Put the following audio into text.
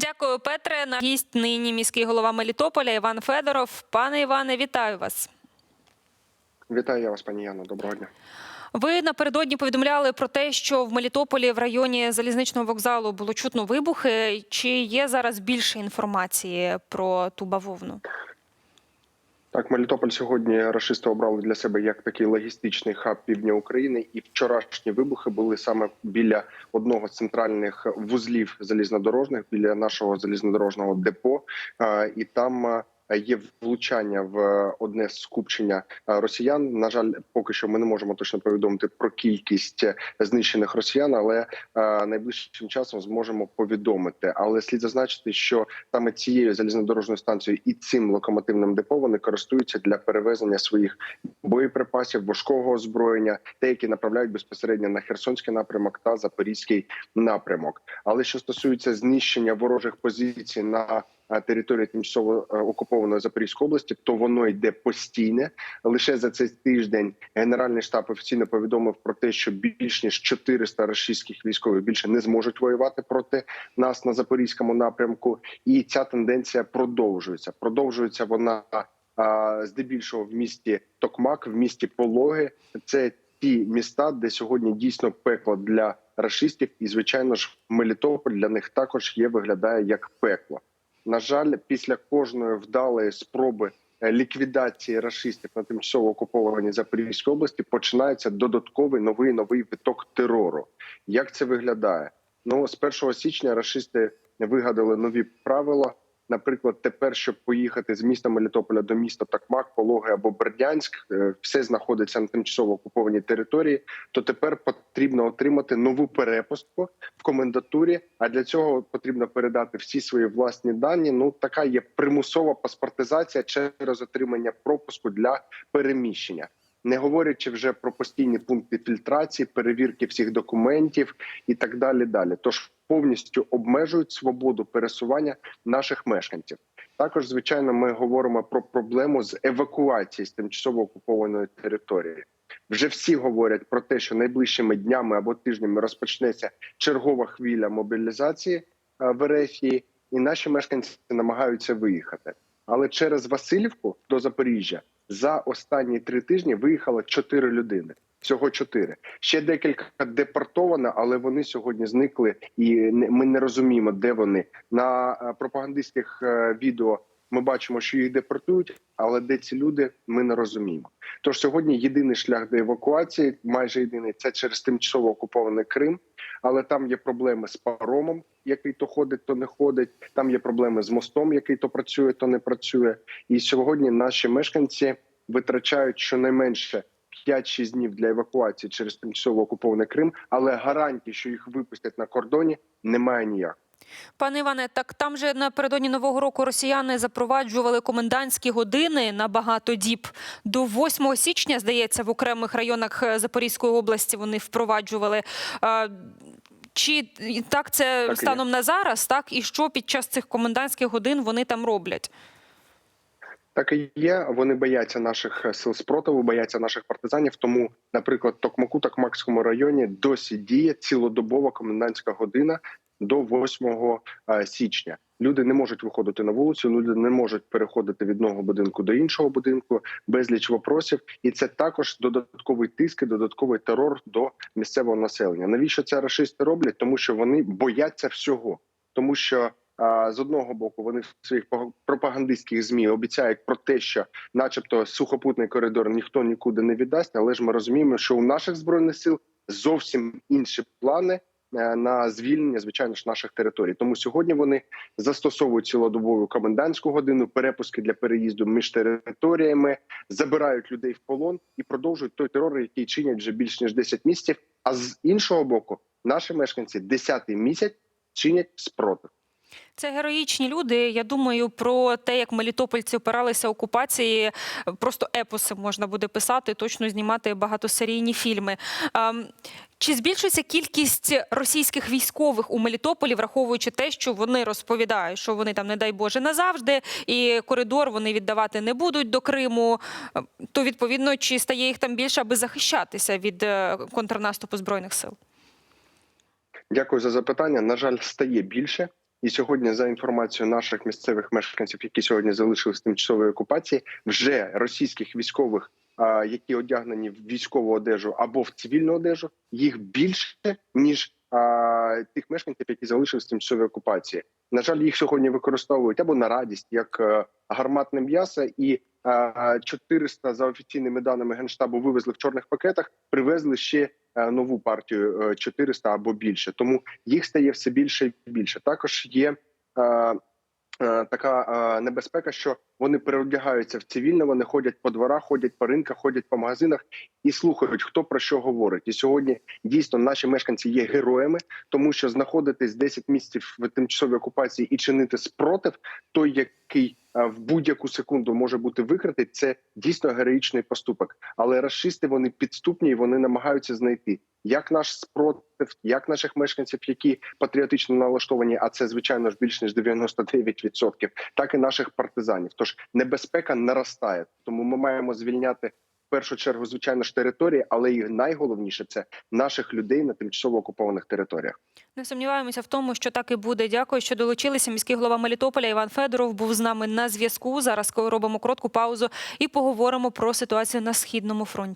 Дякую, Петре. На гість нині міський голова Мелітополя Іван Федоров. Пане Іване, вітаю вас. Вітаю я вас, пані Яно. Доброго дня. Ви напередодні повідомляли про те, що в Мелітополі в районі залізничного вокзалу було чутно вибухи. Чи є зараз більше інформації про ту бавовну? Так, Мелітополь сьогодні рашисти обрали для себе як такий логістичний хаб півдня України, і вчорашні вибухи були саме біля одного з центральних вузлів залізнодорожних, біля нашого залізнодорожного депо. І там є влучання в одне скупчення е, росіян. На жаль, поки що ми не можемо точно повідомити про кількість е, знищених росіян, але е, найближчим часом зможемо повідомити. Але слід зазначити, що саме цією залізнодорожною станцією і цим локомотивним депо вони користуються для перевезення своїх боєприпасів, важкого озброєння, те, які направляють безпосередньо на Херсонський напрямок та Запорізький напрямок. Але що стосується знищення ворожих позицій на е, території тимчасово е, окупованої Запорізької області, то воно йде постійне. Лише за цей тиждень Генеральний штаб офіційно повідомив про те, що більш ніж 400 російських військових більше не зможуть воювати проти нас на запорізькому напрямку, і ця тенденція продовжується. Продовжується вона здебільшого в місті Токмак, в місті Пологи. Це ті міста, де сьогодні дійсно пекло для рашистів, і звичайно ж Мелітополь для них також є виглядає як пекло. На жаль, після кожної вдалої спроби е, ліквідації расистів на тимчасово окупованій Запорізькій області починається додатковий новий новий виток терору. Як це виглядає? Ну з 1 січня расисти вигадали нові правила. Наприклад, тепер, щоб поїхати з міста Мелітополя до міста Такмак, Пологи або Бердянськ, е, все знаходиться на тимчасово окупованій території. То тепер потрібно отримати нову перепустку в комендатурі. А для цього потрібно передати всі свої власні дані. Ну така є примусова паспортизація через отримання пропуску для переміщення. Не говорячи вже про постійні пункти фільтрації, перевірки всіх документів і так далі. Далі, тож повністю обмежують свободу пересування наших мешканців. Також, звичайно, ми говоримо про проблему з евакуації з тимчасово окупованої території. Вже всі говорять про те, що найближчими днями або тижнями розпочнеться чергова хвиля мобілізації е, в Ерефії, і наші мешканці намагаються виїхати. Але через Васильівку до Запоріжжя за останні три тижні виїхало чотири людини. Всього чотири. Ще декілька депортовано, але вони сьогодні зникли, і ми не розуміємо, де вони на е, пропагандистських е, відео. Ми бачимо, що їх депортують, але де ці люди, ми не розуміємо. Тож сьогодні єдиний шлях до евакуації, майже єдиний, це через тимчасово окупований Крим. Але там є проблеми з паромом, який то ходить, то не ходить. Там є проблеми з мостом, який то працює, то не працює. І сьогодні наші мешканці витрачають щонайменше 5-6 днів для евакуації через тимчасово окупований Крим, але гарантій, що їх випустять на кордоні, немає ніяк. Пане Іване, так там же напередодні нового року росіяни запроваджували комендантські години на багато діб. До 8 січня, здається, в окремих районах е, Запорізької області вони впроваджували. Чи так це Так і є. станом на зараз, так і що під час цих комендантських годин вони там роблять? Так і є. Вони бояться наших е, сил спротиву, бояться наших партизанів. Тому, наприклад, Токмаку, Токмакському районі досі діє цілодобова комендантська година до 8 е, січня. Люди не можуть виходити на вулицю, люди не можуть переходити від одного будинку до іншого будинку, безліч вопросів, і це також додатковий тиск, і додатковий терор до місцевого населення. Навіщо це рашисти роблять? Тому що вони бояться всього, тому що. а, З одного боку, вони в своїх пропагандистських змі обіцяють про те, що, начебто, сухопутний коридор ніхто нікуди не віддасть. Але ж ми розуміємо, що у наших збройних сил зовсім інші плани е, на звільнення, звичайно ж, наших територій. Тому сьогодні вони застосовують цілодобову комендантську годину, перепуски для переїзду між територіями, забирають людей в полон і продовжують той терор, який чинять вже більш ніж 10 місяців. А з іншого боку, наші мешканці 10-й місяць чинять спротив. Це героїчні люди. Я думаю про те, як мелітопольці опиралися окупації. Просто епоси можна буде писати, точно знімати багатосерійні фільми. Ем, Чи збільшується кількість російських військових у Мелітополі, враховуючи те, що вони розповідають, що вони там, не дай Боже, назавжди, і коридор вони віддавати не будуть до Криму. Ем, То відповідно, чи стає їх там більше, аби захищатися від е, контрнаступу збройних сил? Дякую за запитання. На жаль, стає більше. І сьогодні, за інформацією наших місцевих мешканців, які сьогодні залишились в тимчасовій окупації, вже російських військових, які одягнені в військову одежу або в цивільну одежу, їх більше ніж тих мешканців, які залишились в тимчасовій окупації. На жаль, їх сьогодні використовують або на радість як е, гарматне м'ясо, і е, 400, за офіційними даними генштабу вивезли в чорних пакетах. Привезли ще нову партію е, 400 або більше. Тому їх стає все більше і більше. Також є. е, е, Така е, небезпека, що вони переодягаються в цивільне, вони ходять по дворах, ходять по ринках, ходять по магазинах і слухають, хто про що говорить. І сьогодні дійсно наші мешканці є героями, тому що знаходитись 10 місяців в тимчасовій окупації і чинити спротив, той, який е, в будь-яку секунду може бути викритий, це дійсно героїчний поступок. Але расисти вони підступні і вони намагаються знайти як наш спротив, як наших мешканців, які патріотично налаштовані, а це звичайно ж більш ніж 99%, так і наших партизанів. Тож небезпека наростає, тому ми маємо звільняти. В першу чергу, звичайно ж, території, але і найголовніше це наших людей на тимчасово окупованих територіях. Не сумніваємося в тому, що так і буде. Дякую, що долучилися. Міський голова Мелітополя Іван Федоров був з нами на зв'язку. Зараз робимо коротку паузу і поговоримо про ситуацію на східному фронті.